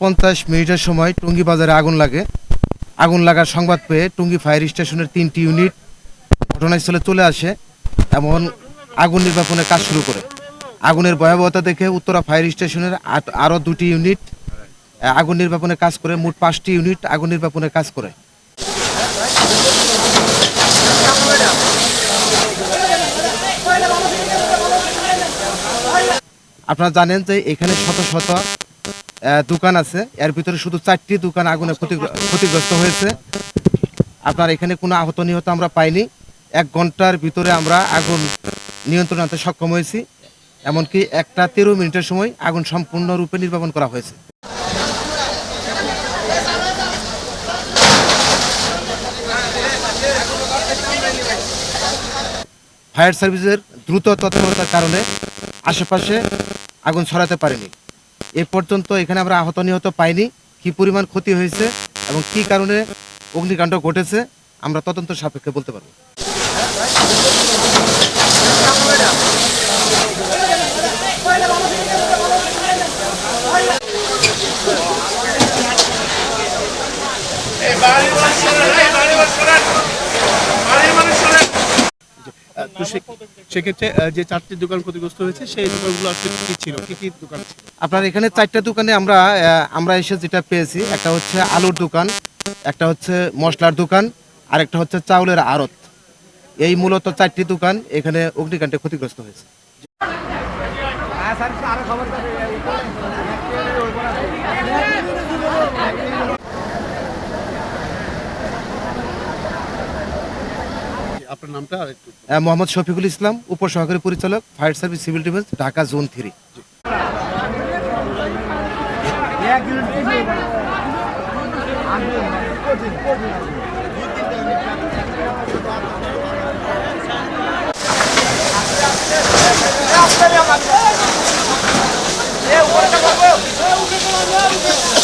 পঞ্চাশ মিনিটের সময় টুঙ্গি বাজারে আগুন লাগে। আগুন লাগার সংবাদ পেয়ে টুঙ্গি ফায়ার স্টেশনের তিনটি ইউনিট ঘটনাস্থলে চলে আসে এমন আগুন নির্বাপনের কাজ শুরু করে। আগুনের ভয়াবহতা দেখে উত্তরা ফায়ার স্টেশনের আরও দুটি ইউনিট আগুন নির্বাপনের কাজ করে। মোট পাঁচটি ইউনিট আগুন নির্বাপনের কাজ করে। আপনারা জানেন যে এখানে শত শত দোকান আছে। এর ভিতরে শুধু চারটি দোকান আগুনে ক্ষতি ক্ষতিগ্রস্ত হয়েছে। আপনার এখানে কোনো আহত নিহত আমরা পাইনি। এক ঘণ্টার ভিতরে আমরা আগুন নিয়ন্ত্রণ আনতে সক্ষম হয়েছি। এমনকি একটা তেরো মিনিটের সময় আগুন সম্পূর্ণরূপে নির্বাপন করা হয়েছে। ফায়ার সার্ভিসের দ্রুত তৎপরতার কারণে আশেপাশে আগুন ছড়াতে পারেনি। এ পর্যন্ত এখানে আমরা আহত নিহত পাইনি। কি পরিমাণ ক্ষতি হয়েছে এবং কি কারণে অগ্নিকাণ্ড ঘটেছে, আমরা তদন্ত সাপেক্ষে বলতে পারব। তো সেক্ষেত্রে যে চারটি দোকান ক্ষতিগ্রস্ত হয়েছে সেই দোকানগুলো আসলে কি ছিল? কি কি দোকান আপনার এখানে চারটা দোকানে আমরা আহ, আমরা এসে যেটা পেয়েছি একটা হচ্ছে আলুর দোকান একটা হচ্ছে মশলার দোকান আর একটা হচ্ছে চাউলের আড়ত। এই মূলত চারটি দোকান এখানে অগ্নিকাণ্ডে ক্ষতিগ্রস্ত হয়েছে। আপনার নামটা মোহাম্মদ শফিকুল ইসলাম উপসহকারী পরিচালক fire service civil defence Dhaka zone three Yeah, what the fuck?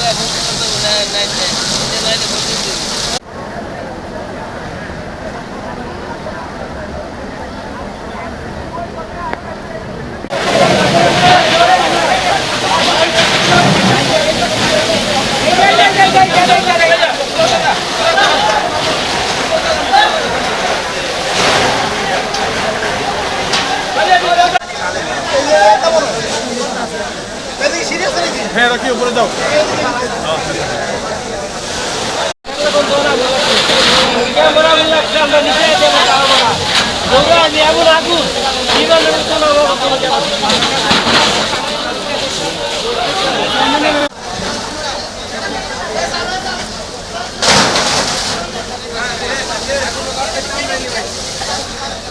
Gracias. হ্যাঁ রাখি উপরে যাও Thank you.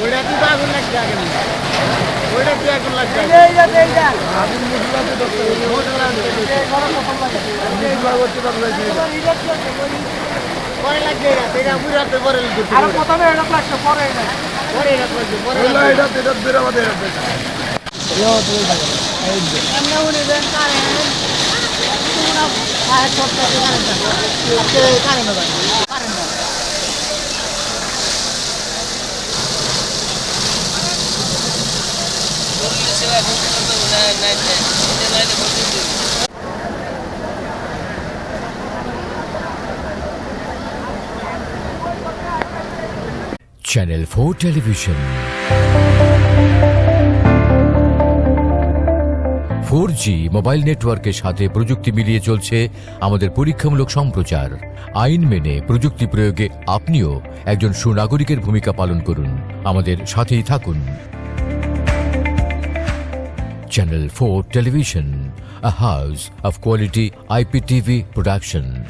ওইটা কি আগুন লাগছে আগে ওইটা কি আগুন লাগছে আগুন মুসলাতে পরে লাগছে এটা এটা বুড়াতে পরে লাগছে আর প্রথমে এটা লাগছে পরে এটা। পরে এটা লাগছে পরে এটা এটা বের আমাদের এমনি উনি দেন কারেন্ট। তোমরা ফায়ার করতে current current current current channel four television four G mobile নেটওয়ার্কের সাথে প্রযুক্তি মিলিয়ে চলছে আমাদের পরীক্ষামূলক সম্প্রচার। আইন মেনে প্রযুক্তি প্রয়োগে আপনিও একজন সুনাগরিকের ভূমিকা পালন করুন। আমাদের সাথেই থাকুন। Channel 4 Television, a house of quality IPTV production.